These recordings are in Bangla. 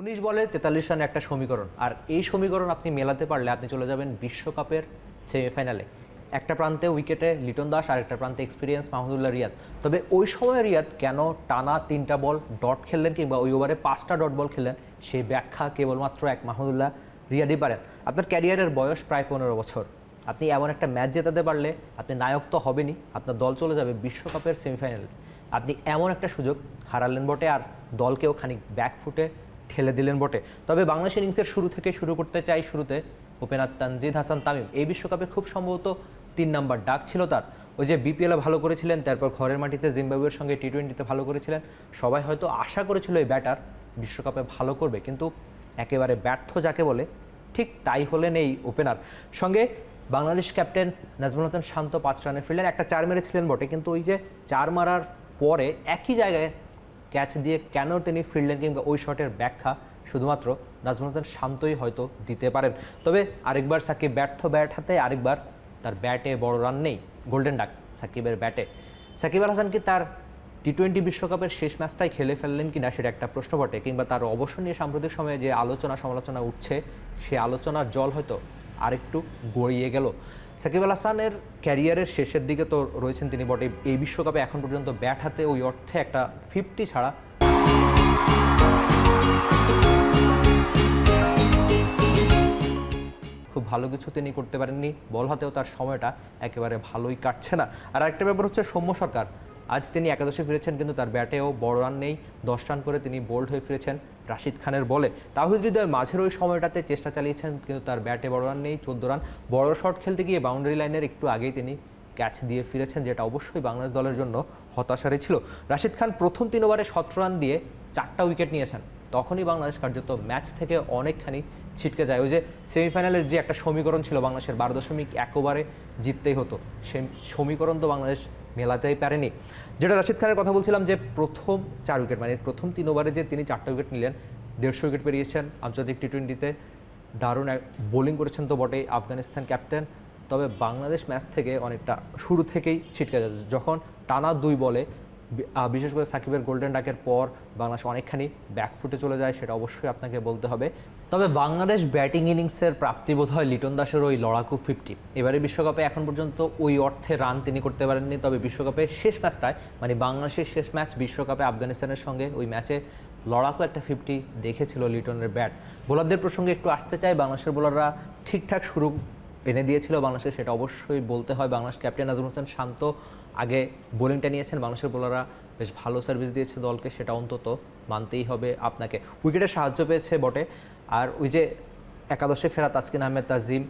উনিশ বলে তেতাল্লিশ রানের একটা সমীকরণ। আর এই সমীকরণ আপনি মেলাতে পারলে আপনি চলে যাবেন বিশ্বকাপের সেমিফাইনালে। একটা প্রান্তে উইকেটে লিটন দাস আর একটা প্রান্তে এক্সপিরিয়েন্স মাহমুদুল্লাহ রিয়াদ। তবে ওই সময় রিয়াদ কেন টানা তিনটা বল, ডট খেললেন কিংবা ওই ওভারে পাঁচটা ডট বল খেললেন সেই ব্যাখ্যা কেবলমাত্র এক মাহমুদুল্লাহ রিয়াদই পারেন। আপনার ক্যারিয়ারের বয়স প্রায় পনেরো বছর। আপনি এমন একটা ম্যাচ জেতাতে পারলে আপনি নায়ক তো হবেনই, আপনার দল চলে যাবে বিশ্বকাপের সেমিফাইনালে। আপনি এমন একটা সুযোগ হারালেন বটে, আর দলকেও খানিক ব্যাক ফুটে ঠেলে দিলেন বটে। তবে বাংলাদেশ ইনিংসের শুরু থেকে শুরু করতে চাই শুরুতে ওপেনার তানজিদ হাসান তামিম। এই বিশ্বকাপে খুব সম্ভবত তিন নাম্বার ডাক ছিল তার। ওই যে বিপিএলে ভালো করেছিলেন, তারপর ঘরের মাটিতে জিম্বাবুয়ের সঙ্গে টি টোয়েন্টিতে ভালো করেছিলেন। সবাই হয়তো আশা করেছিল এই ব্যাটার বিশ্বকাপে ভালো করবে, কিন্তু একেবারে ব্যর্থ যাকে বলে, ঠিক তাই হলেন এই ওপেনার সঙ্গে বাংলাদেশ ক্যাপ্টেন নাজমুল হাসান শান্ত পাঁচ রানে ফিরলেন একটা চার মেরেছিলেন বটে, কিন্তু ওই যে চার মারার পরে একই জায়গায় ক্যাচ দিয়ে কেন তিনি ফিরলেন কিংবা ওই শটের ব্যাখ্যা শুধুমাত্র নাজমুল হাসান শান্তই হয়তো দিতে পারেন। তবে আরেকবার সাকিব ব্যর্থ ব্যাট হাতে, আরেকবার তার ব্যাটে বড় রান নেই, গোল্ডেন ডাক সাকিবের ব্যাটে। সাকিব আল হাসান কি তার টি টোয়েন্টি বিশ্বকাপের শেষ ম্যাচটাই খেলে ফেললেন কিনা সেটা একটা প্রশ্ন বটে, কিংবা তার অবসর নিয়ে সাম্প্রতিক সময়ে যে আলোচনা সমালোচনা উঠছে, সে আলোচনার জল হয়তো আরেকটু গড়িয়ে গেল। সাকিব আল হাসানের ক্যারিয়ারের শেষের দিকে তো রয়েছেন তিনি, বটে। এই বিশ্বকাপে এখন পর্যন্ত ব্যাট হাতে ওই অর্থে একটা ফিফটি ছাড়া। খুব ভালো কিছু তিনি করতে পারেননি। বল হাতেও তার সময়টা একেবারে ভালোই কাটছে না। আর একটা ব্যাপার হচ্ছে সৌম্য সরকার। আজ তিনি একাদশে ফিরেছেন, কিন্তু তার ব্যাটেও বড় রান নেই। দশ রান করে তিনি বোল্ড হয়ে ফিরেছেন রাশিদ খানের বলে। তাহিদ হৃদয় মাঝের ওই সময়টাতে চেষ্টা চালিয়েছেন, কিন্তু তার ব্যাটে বড় রান নেই, চোদ্দ রান। বড় শট খেলতে গিয়ে বাউন্ডারি লাইনের একটু আগেই তিনি ক্যাচ দিয়ে ফিরেছেন, যেটা অবশ্যই বাংলাদেশ দলের জন্য হতাশারই ছিল। রাশিদ খান প্রথম তিন ওভারে সতেরো রান দিয়ে চারটা উইকেট নিয়েছেন। তখনই বাংলাদেশ কার্যত ম্যাচ থেকে অনেকখানি ছিটকে যায়। ওই যে সেমিফাইনালের যে একটা সমীকরণ ছিল বাংলাদেশের বারো দশমিক এক ওভারে জিততেই হতো। সে সমীকরণ তো বাংলাদেশ মেলাতেই পারেনি। যেটা রাশিদ খানের কথা বলছিলাম যে প্রথম চার উইকেট মানে প্রথম তিন ওভারে যে তিনি চারটা উইকেট নিলেন, দেড়শো উইকেট পেরিয়েছেন আন্তর্জাতিক টি টোয়েন্টিতে দারুণ বোলিং করেছেন তো বটেই আফগানিস্তান ক্যাপ্টেন। তবে বাংলাদেশ ম্যাচ থেকে অনেকটা শুরু থেকেই ছিটকে যাচ্ছে যখন টানা দুই বলে বিশেষ করে সাকিবের গোল্ডেন ডাকের পর বাংলাদেশ অনেকখানি ব্যাকফুটে চলে যায়, সেটা অবশ্যই আপনাকে বলতে হবে। তবে বাংলাদেশ ব্যাটিং ইনিংসের প্রাপ্তি বোধ হয় লিটন দাসের ওই লড়াকু ফিফটি এবারে বিশ্বকাপে এখন পর্যন্ত ওই অর্থে রান তিনি করতে পারেননি, তবে বিশ্বকাপে শেষ ম্যাচটায় মানে বাংলাদেশের শেষ ম্যাচ বিশ্বকাপে আফগানিস্তানের সঙ্গে ওই ম্যাচে লড়াকু একটা ফিফটি দেখেছিল লিটনের ব্যাট বোলারদের প্রসঙ্গে একটু আসতে চাই, বাংলাদেশের বোলাররা ঠিকঠাক শুরু এনে দিয়েছিল বাংলাদেশে সেটা অবশ্যই বলতে হয়। বাংলাদেশ ক্যাপ্টেন নাজমুল হোসেন শান্ত আগে বোলিংটা নিয়েছেন। বাংলাদেশের বোলাররা বেশ ভালো সার্ভিস দিয়েছে দলকে, সেটা অন্তত মানতেই হবে আপনাকে। উইকেটে সাহায্য পেয়েছে বটে। আর ওই যে একাদশে ফেরা তাসকিন আহমেদ তাজিম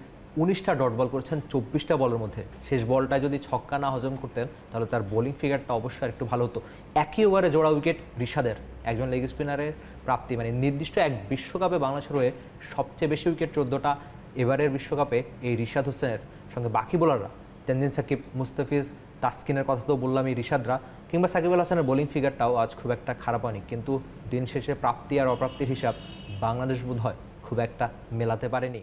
উনিশটা ডট বল করেছেন, চব্বিশটা বলের মধ্যে। শেষ বলটা যদি ছক্কা না হজম করতেন, তাহলে তার বোলিং ফিগারটা অবশ্যই একটু ভালো হতো। একই ওভারে জোড়া উইকেট ঋষাদের একজন লেগ স্পিনারের প্রাপ্তি। মানে নির্দিষ্ট এক বিশ্বকাপে বাংলাদেশের হয়ে সবচেয়ে বেশি উইকেট চোদ্দোটা এবারের বিশ্বকাপে এই রিশাদ হোসেনের সঙ্গে বাকি বোলাররা তেনজিন সাকিব মুস্তাফিজ তাসকিনের কথা তো বললাম এই রিশাদরা কিংবা সাকিব আল হাসানের বোলিং ফিগারটাও আজ খুব একটা খারাপ হয়নি কিন্তু দিন শেষে প্রাপ্তি আর অপ্রাপ্তির হিসাব বাংলাদেশ বোধ হয় খুব একটা মেলাতে পারেনি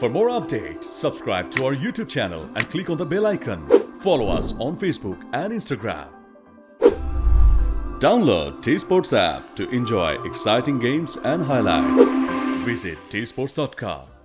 For more updates, subscribe to our YouTube channel and click on the bell icon. Follow us on Facebook and Instagram. Download T Sports app to enjoy exciting games and highlights. Visit tsports.com.